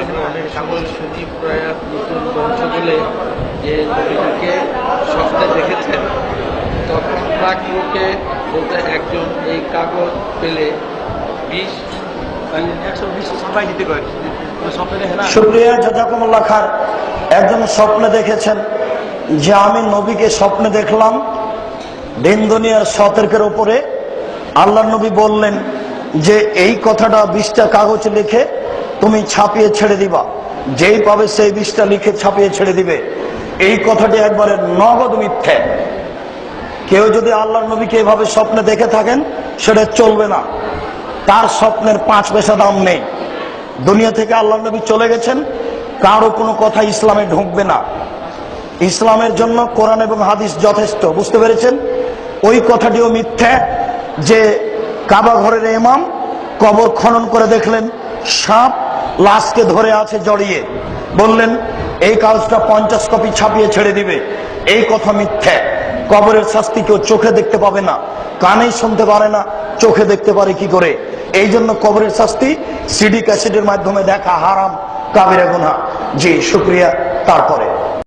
আমরা অনেক সময় শুনি প্রয়াত নতুন বংশ বলে যে নবীজিকে স্বপ্নে দেখেছেন। তখন প্রাক লোকে বলতে একজন এই কাগজ পেলে বিষ সুপ্রিয়া একজন স্বপ্নে দেখেছেন যে আমি নবীকে স্বপ্নে দেখলাম। দিন দুনিয়ার সতর্কের উপরে আল্লাহ নবী বললেন যে এই কথাটা বিশটা কাগজ লিখে তুমি ছাপিয়ে ছেড়ে দিবা। যেই পাবে সেই বিশটা লিখে ছাপিয়ে ছেড়ে দিবে। এই কথাটি একবারে নগদ মিথ্যে। কেউ যদি আল্লাহ নবীকে এভাবে স্বপ্নে দেখে থাকেন, সেটা চলবে না। তার স্বপ্নের পাঁচ পয়সা দাম নেই। দুনিয়া থেকে আল্লাহ নবী চলে গেছেন, কারও কোনো কথা ইসলামে ঢুকবে না। ইসলামের জন্য কোরআন এবং হাদিস যথেষ্ট, বুঝতে পেরেছেন? ওই কথাটিও মিথ্যা যে কাবা ঘরের ইমাম কবর খনন করে দেখলেন, সাপ লাশকে ধরে আছে জড়িয়ে। বললেন, এই কাগজটা পঞ্চাশ কপি ছাপিয়ে ছেড়ে দিবে। এই কথা মিথ্যা। কবরের শাস্তি কেউ চোখে দেখতে পাবে না, কানেই শুনতে পারে না, চোখে দেখতে পারে কি করে? এই জন্য কবরের শাস্তি সিডি ক্যাসেটের মাধ্যমে দেখা হারাম, কাবিরা গুনা জি, শুক্রিয়া। তারপরে